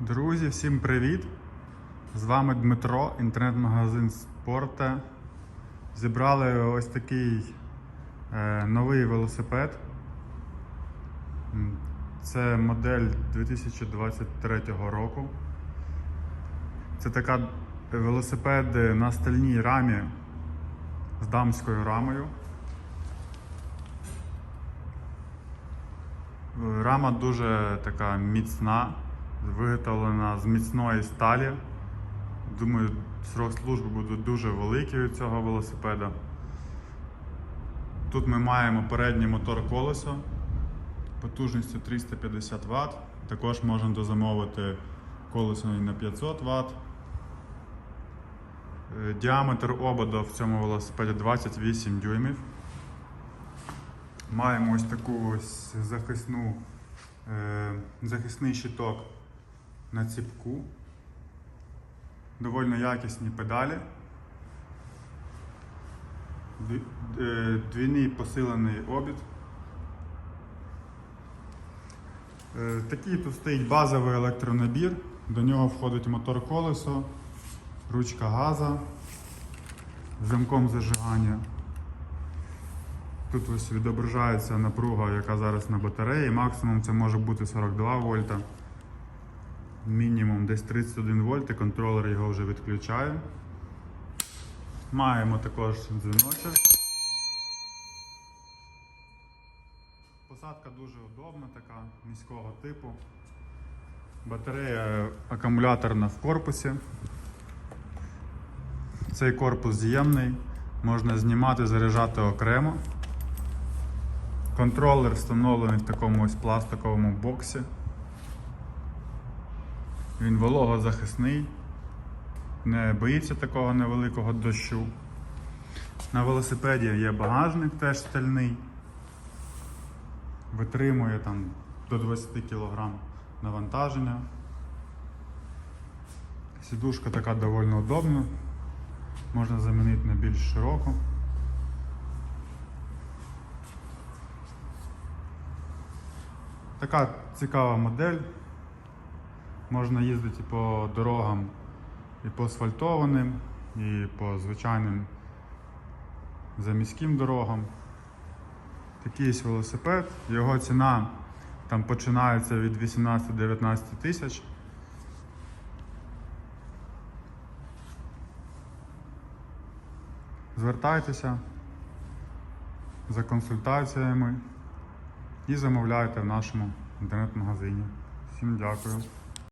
Друзі, всім привіт! З вами Дмитро, інтернет-магазин Спорте. Зібрали ось такий е, новий велосипед. Це модель 2023 року. Це така велосипед на стальній рамі з дамською рамою. Рама дуже така міцна, виготовлена з міцної сталі. Думаю, срок служби буде дуже великий у цього велосипеда. Тут ми маємо переднє мотор колесо потужністю 350 Вт. Також можна дозамовити колесо на 500 Вт. Е, Діаметр ободу в цьому велосипеді 28 дюймів. Маємо ось таку ось захисну, е, захисний щиток на ціпку. Довольно якісні педалі. Е, Двійний посилений обід. Е, Такий тут стоїть базовий електронабір. До нього входить мотор колесо, ручка газа замком зажигання. Тут ось відображається напруга, яка зараз на батареї. Максимум це може бути 42 вольта. Мінімум десь 31 вольт, і контролер його вже відключає. Маємо також дзвіночок. Посадка дуже удобна, така міського типу. Батарея акумуляторна в корпусі. Цей корпус з'ємний, можна знімати, заряджати окремо. Контролер встановлений в такому ось пластиковому боксі. Він вологозахисний, не боїться такого невеликого дощу. На велосипеді є багажник теж стальний. Витримує там до 20 кг навантаження. Сідушка така доволі удобна. Можна замінити на більш широку. Така цікава модель. Можна їздити по дорогам і по асфальтованим, і по звичайним заміським дорогам. Такий ось велосипед. Його ціна там починається від 18-19 тисяч. Звертайтеся за консультаціями і замовляйте в нашому інтернет-магазині. Всім дякую.